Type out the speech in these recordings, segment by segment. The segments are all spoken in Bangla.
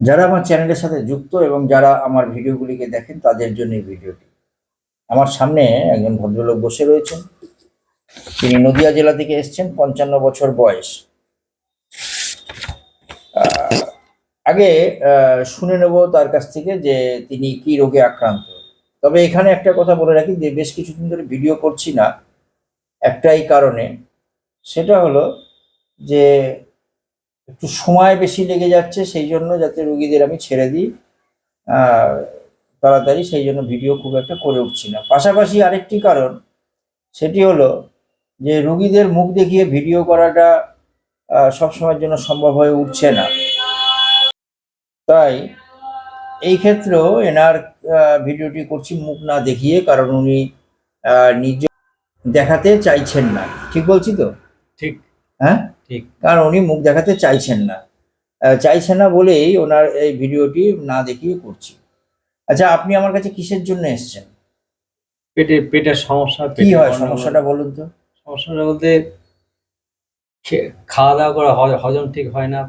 যারা আমার চ্যানেলের সাথে যুক্ত এবং যারা আমার ভিডিওগুলিকে দেখেন, তাদের জন্য এই ভিডিওটি। আমার সামনে একজন ভদ্রলোক বসে রয়েছেন। তিনি নদিয়া জেলা থেকে এসেছেন, পঞ্চান্ন বছর বয়স। আগে শুনে নেব তার কাছ থেকে যে তিনি কি রোগে আক্রান্ত। তবে এখানে একটা কথা বলে রাখি যে, বেশ কিছুদিন ধরে ভিডিও করছি না একটাই কারণে। সেটা হলো যে একটু সময় বেশি লেগে যাচ্ছে, সেই জন্য যাতে রুগীদের আমি ছেড়ে দিই। তাড়াতাড়ি সেই জন্য ভিডিও খুব একটা করে উঠছি না। পাশাপাশি আরেকটি কারণ, সেটি হলো যে রুগীদের মুখ দেখিয়ে ভিডিও করাটা সবসময়ের জন্য সম্ভব হয়ে উঠছে না। তাই এই ক্ষেত্রেও এনার ভিডিওটি করছি মুখ না দেখিয়ে, কারণ উনি নিজে দেখাতে চাইছেন না। ঠিক বলছি তো? ঠিক। হ্যাঁ? ঠিক। কারণ উনি মুখ দেখাতে চাইছেন না। চাইছেন না বলেই ওনার এই ভিডিওটি না দেখিয়ে করছি। আচ্ছা আপনি আমার কাছে কিসের জন্য এসেছেন? পেটে পেটের সমস্যা কি হয় সমস্যাটা বলুন তো। সমস্যাটা বলতে খাওয়া দাওয়া করা হজম ঠিক হয় না।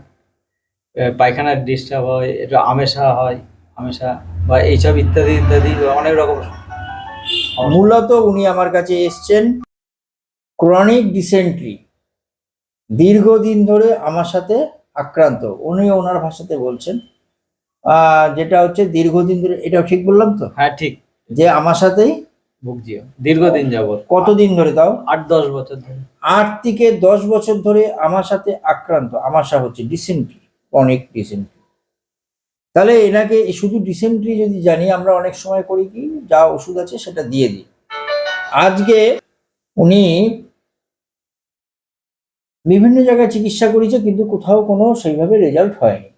পায়খানার ডিস্টার্ব হয় একটু আমেশা হয় আমেশা বা এইসব ইত্যাদি ইত্যাদি অনেক রকম। মূলত উনি আমার কাছে এসেছেন ক্রনিক ডিসেন্ট্রি দীর্ঘদিন ধরে আমার সাথে আক্রান্ত। উনি ওনার ভাষাতে বলছেন। যেটা হচ্ছে দীর্ঘদিন ধরে এটাও ঠিক বললাম তো? হ্যাঁ ঠিক। যে আমার সাথেই ভুগজিও দীর্ঘদিন যাবত কতদিন ধরে তাও? আট দশ বছর ধরে। আট থেকে দশ বছর ধরে আমার সাথে আক্রান্ত। আমাশা হচ্ছে ডিসেন্ট্রি অনেক ডিসেন্ট্রি তাহলে এনাকে শুধু ডিসেন্ট্রি যদি জানি আমরা অনেক সময় করি কি যা ওষুধ আছে সেটা দিয়ে দিই। আজকে উনি বিভিন্ন জায়গায় চিকিৎসা করেছে কিন্তু কোথাও কোনো সেইভাবে রেজাল্ট হয়নি।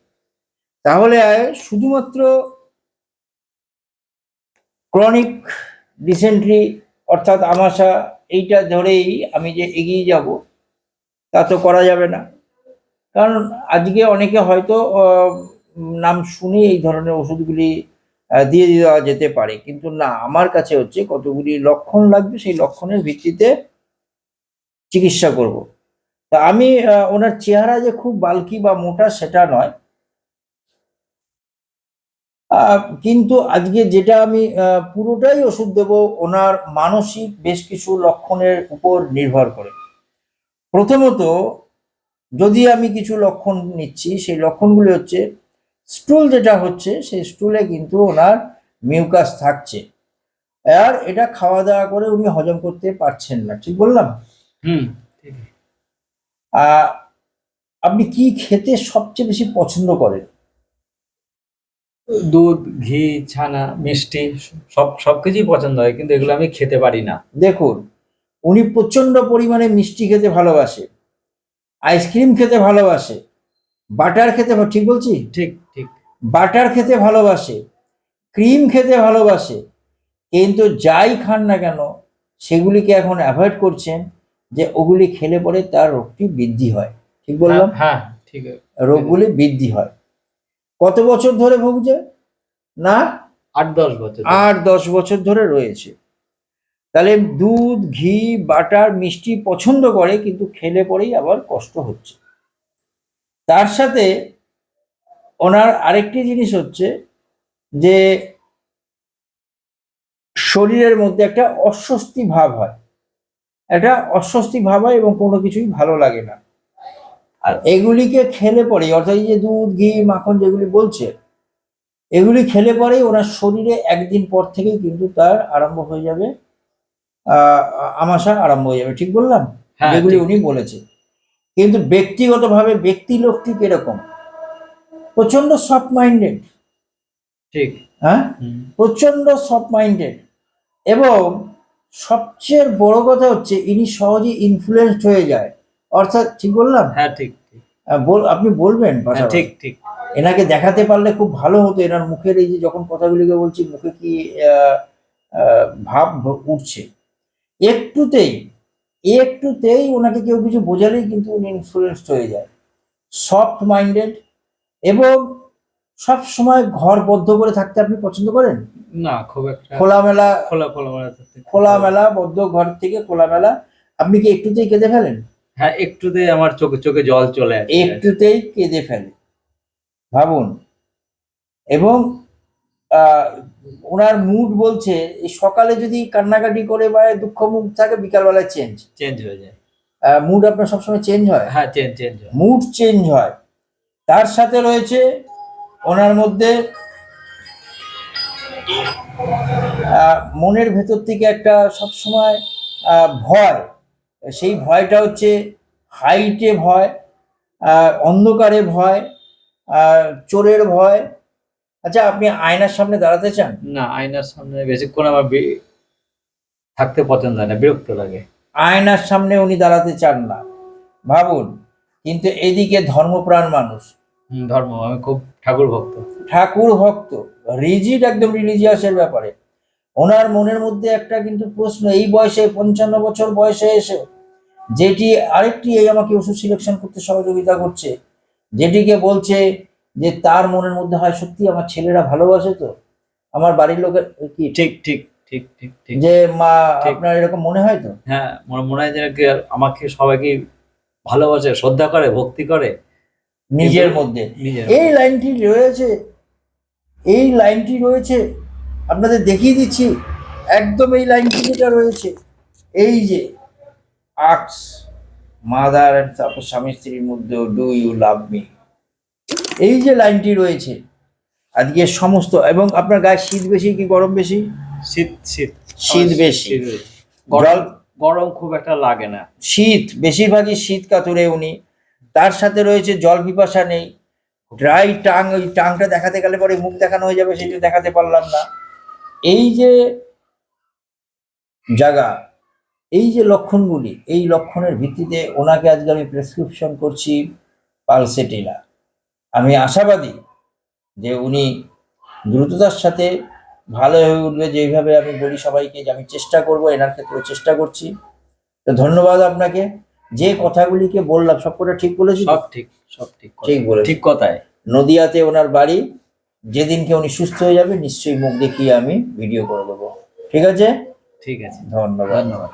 তাহলে, শুধুমাত্র ক্রনিক ডিসেন্ট্রি অর্থাৎ আমাশা, এইটা ধরেই আমি যে এগিয়ে যাব, তা তো করা যাবে না। কারণ আজকে অনেকে হয়তো নাম শুনে এই ধরনের ওষুধগুলি দিয়ে দেওয়া যেতে পারে। কিন্তু না, আমার কাছে হচ্ছে কতগুলি লক্ষণ লাগবে, সেই লক্ষণের ভিত্তিতে চিকিৎসা করব। তা আমি ওনার চেহারা যে খুব বালকি বা মোটা সেটা নয়। কিন্তু আজকে যেটা আমি পুরোটাই ওষুধ দেব, ওনার মানসিক বেশ কিছু লক্ষণের উপর নির্ভর করে। প্রথমত, যদি আমি কিছু লক্ষণ নিচ্ছি, সেই লক্ষণগুলি হচ্ছে, স্টুল যেটা হচ্ছে, সেই স্টুলে কিন্তু ওনার মিউকাস থাকছে। আর এটা খাওয়া দাওয়া করে উনি হজম করতে পারছেন না, ঠিক বললাম? হুম আপনি কি খেতে সবচেয়ে বেশি পছন্দ করেন? দুধ ঘি ছানা মিষ্টি সব সবকিছুই পছন্দ হয় কিন্তু এগুলো আমি খেতে পারি না। দেখুন উনি প্রচণ্ড পরিমাণে মিষ্টি খেতে ভালোবাসে আইসক্রিম খেতে ভালোবাসে বাটার খেতে ঠিক বলছি? ঠিক ঠিক। বাটার খেতে ভালোবাসে ক্রিম খেতে ভালোবাসে কিন্তু যাই খান না কেন সেগুলিকে এখন অ্যাভয়েড করছেন যে ওগুলি খেলে পরে তার রোগটি বৃদ্ধি হয়। ঠিক বললাম? হ্যাঁ ঠিক। রোগগুলি বৃদ্ধি হয়। কত বছর ধরে ভুগছে? না? আট দশ বছর আট দশ বছর ধরে রয়েছে। তাহলে দুধ ঘি বাটার মিষ্টি পছন্দ করে কিন্তু খেলে পরেই আবার কষ্ট হচ্ছে। তার সাথে ওনার আরেকটি জিনিস হচ্ছে যে শরীরের মধ্যে একটা অস্বস্তি ভাব হয়। একটা অস্বস্তি ভাব হয় এবং কোনো কিছুই ভালো লাগে না। আর এগুলিকে খেলে পরে অর্থাৎ এই যে দুধ ঘি মাখন যেগুলি বলছে এগুলি খেলে পরেই ওনার শরীরে একদিন পর থেকেই কিন্তু তার আরম্ভ হয়ে যাবে আমাশা আরম্ভ হয়ে যাবে। ঠিক বললাম? হ্যাঁ যেগুলি উনি বলেছে। কিন্তু ব্যক্তিগতভাবে ব্যক্তি লোকটি কীরকম? প্রচণ্ড সফট মাইন্ডেড ঠিক। হ্যাঁ? প্রচণ্ড সফট মাইন্ডেড এবং সবচেয়ে বড় কথা হচ্ছে ইনি সহজেই ইনফ্লুয়েসড হয়ে যায়। অর্থাৎ ঠিক বললাম? হ্যাঁ ঠিক আপনি বলবেন হ্যাঁ ঠিক ঠিক। এনাকে দেখাতে পারলে খুব ভালো হতো এনার মুখের এই যে যখন কথাগুলিকে বলছি মুখে কি ভাব উঠছে। একটুতেই একটুতেই ওনাকে কেউ কিছু বোঝালেই কিন্তু উনি ইনফ্লুয়েসড হয়ে যায়। সফট মাইন্ডেড এবং সব সময় ঘর বদ্ধ করে থাকতে আপনি পছন্দ করেন? না খুব একটা খোলামেলা খোলা খোলা মেলা থাকতে খোলামেলা বদ্ধ ঘর থেকে খোলামেলা। আপনি কি একটুতেই কেঁদে ফেলেন? হ্যাঁ একটুতেই আমার চোখে চোখে জল চলে আসে। একটুতেই কেঁদে ফেলে। ভাবুন। এবং ওনার মুড বলছে এই সকালে যদি কান্নাকাটি করে বা দুঃখ মুখ থাকে বিকালবেলায় চেঞ্জ চেঞ্জ হয়ে যায়। মুড আপনার সবসময় চেঞ্জ হয়? হ্যাঁ চেঞ্জ চেঞ্জ হয়। মুড চেঞ্জ হয়। তার সাথে রয়েছে ওনার মধ্যে মনের ভেতর থেকে একটা সবসময় ভয়। সেই ভয়টা হচ্ছে হাইটে ভয় অন্ধকারে ভয় চোরের ভয়। আচ্ছা আপনি আয়নার সামনে দাঁড়াতে চান? না আয়নার সামনে বেশিক্ষণ আমার থাকতে পছন্দ হয় না বিরক্ত লাগে। আয়নার সামনে উনি দাঁড়াতে চান না ভাবুন। কিন্তু এদিকে ধর্মপ্রাণ মানুষ ধর্ম আমি খুব ঠাকুর ভক্ত। ঠাকুর ভক্ত রিজিড একদম রিলিজিয়াসের ব্যাপারে। ওনার মনের মধ্যে একটা কিন্তু প্রশ্ন এই বয়সে পঞ্চান্ন বছর বয়সে এসে যেটি আরেকটি এই আমাকে ওষুধ সিলেকশন করতে সহযোগিতা করছে যেটিকে বলছে যে তার মনের মধ্যে হয় সত্যি আমার ছেলেরা ভালোবাসে তো? আমার বাড়ির লোকের কি? ঠিক ঠিক ঠিক ঠিক ঠিক। যে মা আপনার এরকম মনে হয় তো? হ্যাঁ মনে হয় কি আমাকে সবাইকে ভালোবাসে শ্রদ্ধা করে ভক্তি করে। নিজের মধ্যে। এই লাইনটি রয়েছে এই লাইনটি রয়েছে আপনাদের দেখিয়ে দিচ্ছি একদম এই লাইনটি যেটা রয়েছে এই যে আর্টস মাদার অ্যান্ড তারপর স্বামী স্ত্রীর মধ্যে ডু ইউ লাভ মি? এই যে লাইনটি রয়েছে আজকে সমস্ত এবং আপনার গায়ে শীত বেশি কি গরম বেশি? শীত শীত। শীত বেশি। গরম গরম খুব একটা লাগে না। শীত বেশিরভাগই শীত কাতুরে উনি। তার সাথে রয়েছে জল পিপাসা নেই। ড্রাই টাং ওই টাংটা দেখাতে গেলে পরে মুখ দেখানো হয়ে যাবে, সেটা দেখাতে পারলাম না। এই যে জায়গা, এই যে লক্ষণগুলি, এই লক্ষণের ভিত্তিতে ওনাকে আজকে আমি প্রেসক্রিপশন করছি পালসেটিলা। আমি আশাবাদী যে উনি দ্রুততার সাথে ভালো হয়ে উঠবে যেইভাবে আমি বলি সবাইকে যে আমি চেষ্টা করব, এনার ক্ষেত্রে চেষ্টা করছি। তো ধন্যবাদ আপনাকে। যে কথাগুলিকে বললাম সব সবকটা ঠিক বলেছি সব ঠিক সব ঠিক ঠিক বলে ঠিক কথায়। নদিয়াতে ওনার বাড়ি যেদিনকে উনি সুস্থ হয়ে যাবে নিশ্চয়ই মুখ দেখিয়ে আমি ভিডিও করে দেবো। ঠিক আছে? ঠিক আছে। ধন্যবাদ। ধন্যবাদ।